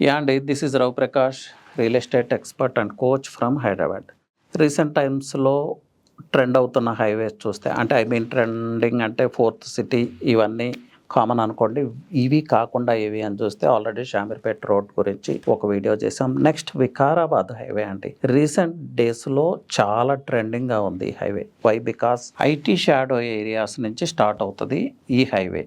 Yeah అండి this is Rao Prakash real estate expert and coach from Hyderabad recent టైమ్స్లో trend అవుతున్న highways చూస్తే అంటే ఐ మీన్ ట్రెండింగ్ అంటే ఫోర్త్ సిటీ ఇవన్నీ కామన్ అనుకోండి. ఇవి కాకుండా ఏవి అని చూస్తే ఆల్రెడీ షామీర్పేట్ రోడ్ గురించి ఒక వీడియో చేసాం నెక్స్ట్ వికారాబాద్ హైవే అండి. రీసెంట్ డేస్లో చాలా ట్రెండింగ్గా ఉంది highway why because IT shadow areas నుంచి స్టార్ట్ అవుతుంది ఈ హైవే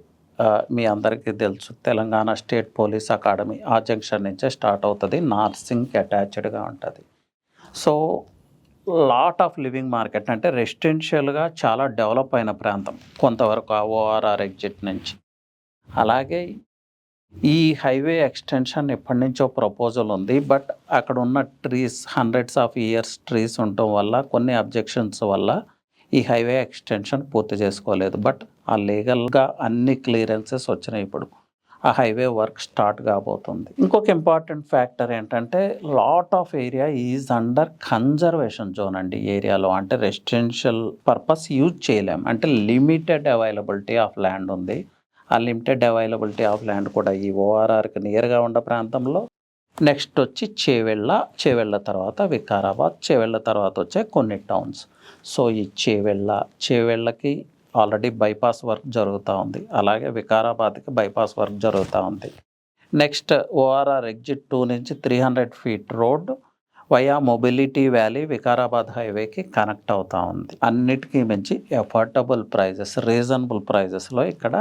మీ అందరికీ తెలుసు తెలంగాణ స్టేట్ పోలీస్ అకాడమీ ఆ జంక్షన్ నుంచే స్టార్ట్ అవుతుంది. నార్సింగ్కి అటాచ్డ్గా ఉంటుంది. So lot of living market అంటే రెసిడెన్షియల్గా చాలా డెవలప్ అయిన ప్రాంతం కొంతవరకు ఆ ఓఆర్ఆర్ ఎగ్జిట్ నుంచి. అలాగే ఈ హైవే ఎక్స్టెన్షన్ ఎప్పటి నుంచో ప్రపోజల్ ఉంది. బట్ అక్కడ ఉన్న trees hundreds of years trees ఉండటం వల్ల కొన్ని అబ్జెక్షన్స్ వల్ల ఈ హైవే ఎక్స్టెన్షన్ పూర్తి చేసుకోలేదు. బట్ ఆ లీగల్గా అన్ని క్లియరెన్సెస్ వచ్చినాయి ఇప్పుడు. ఆ హైవే వర్క్ స్టార్ట్ కాబోతుంది. ఇంకొక ఇంపార్టెంట్ ఫ్యాక్టర్ ఏంటంటే lot of area is under conservation zone అండి ఏరియాలో. అంటే రెసిడెన్షియల్ పర్పస్ యూజ్ చేయలేం. అంటే లిమిటెడ్ అవైలబిలిటీ ఆఫ్ ల్యాండ్ ఉంది. ఆ లిమిటెడ్ అవైలబిలిటీ ఆఫ్ ల్యాండ్ కూడా ఈ ఓఆర్ఆర్కి నియర్గా ఉన్న ప్రాంతంలో నెక్స్ట్ వచ్చి చేవెళ్ళ చేవెళ్ళ తర్వాత వికారాబాద్ చేవెళ్ళ తర్వాత వచ్చే కొన్ని టౌన్స్ సో ఈ చేవెళ్ళ చేవెళ్ళకి ఆల్రెడీ బైపాస్ వర్క్ జరుగుతూ ఉంది. అలాగే వికారాబాద్కి బైపాస్ వర్క్ జరుగుతూ ఉంది. నెక్స్ట్ ఓఆర్ఆర్ ఎగ్జిట్ టూ నుంచి three hundred feet road via mobility valley Vikarabad హైవేకి కనెక్ట్ అవుతూ ఉంది. అన్నిటికీ మించి అఫోర్డబుల్ ప్రైజెస్ రీజనబుల్ ప్రైజెస్లో ఇక్కడ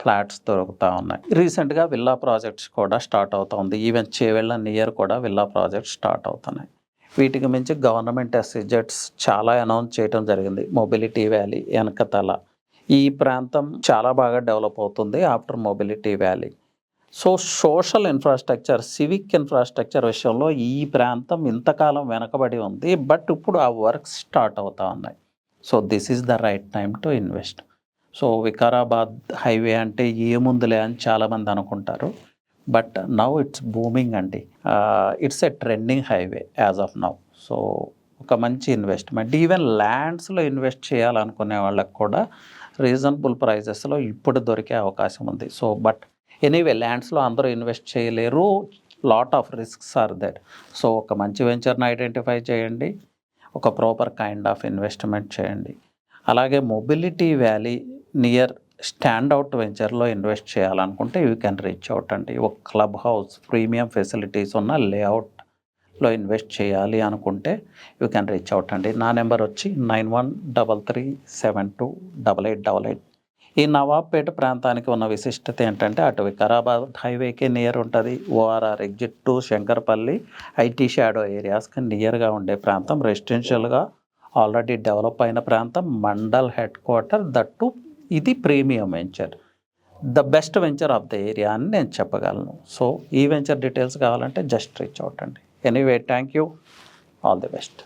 ఫ్లాట్స్ దొరుకుతూ ఉన్నాయి. రీసెంట్గా విల్లా ప్రాజెక్ట్స్ కూడా స్టార్ట్ అవుతుంది ఈవెన్ చేవెళ్ళ నియర్ కూడా విల్లా ప్రాజెక్ట్స్ స్టార్ట్ అవుతున్నాయి. వీటికి మించి గవర్నమెంట్ ఎస్సెజెట్స్ చాలా అనౌన్స్ చేయడం జరిగింది. మొబిలిటీ వ్యాలీ వెనకతల ఈ ప్రాంతం చాలా బాగా డెవలప్ అవుతుంది after mobility valley. So social infrastructure civic infrastructure విషయంలో ఈ ప్రాంతం ఇంతకాలం వెనకబడి ఉంది. బట్ ఇప్పుడు ఆ వర్క్స్ స్టార్ట్ అవుతా ఉన్నాయి. So this is the right time to invest. So Vikarabad highway అంటే ఏముందిలే అని చాలామంది అనుకుంటారు. బట్ నవ్ ఇట్స్ బూమింగ్ అండి. It's a trending highway as of now so ఒక మంచి ఇన్వెస్ట్మెంట్. ఈవెన్ ల్యాండ్స్లో ఇన్వెస్ట్ చేయాలనుకునే వాళ్ళకి కూడా రీజనబుల్ ప్రైజెస్లో ఇప్పుడు దొరికే అవకాశం ఉంది. సో బట్ ఎనీవే ల్యాండ్స్లో అందరూ ఇన్వెస్ట్ చేయలేరు. Lot of risks are that so ఒక మంచి వెంచర్ని ఐడెంటిఫై చేయండి. ఒక ప్రాపర్ కైండ్ ఆఫ్ ఇన్వెస్ట్మెంట్ చేయండి. అలాగే mobility valley near stand out వెంచర్లో ఇన్వెస్ట్ చేయాలనుకుంటే యూ కెన్ రీచ్ అవుట్ అండి. ఒక క్లబ్ హౌస్ ప్రీమియం ఫెసిలిటీస్ ఉన్న లేఅవుట్లో ఇన్వెస్ట్ చేయాలి అనుకుంటే యూ కెన్ రీచ్ అవుట్ అండి. నా నెంబర్ వచ్చి nine one double three seven two double eight double eight. ఈ నవాబ్పేట ప్రాంతానికి ఉన్న విశిష్టత ఏంటంటే అటు వికారాబాద్ హైవేకి నియర్ ఉంటుంది. ORR exit to Shankarpally IT shadow ఏరియాస్కి నియర్గా ఉండే ప్రాంతం. రెసిడెన్షియల్గా ఆల్రెడీ డెవలప్ అయిన ప్రాంతం. మండల్ హెడ్ క్వార్టర్ దట్టు ఇది premium venture. The best venture of the area అని నేను చెప్పగలను. సో ఈ వెంచర్ డీటెయిల్స్ కావాలంటే జస్ట్ రీచ్ అవుట్ అండి. Anyway thank you all the best.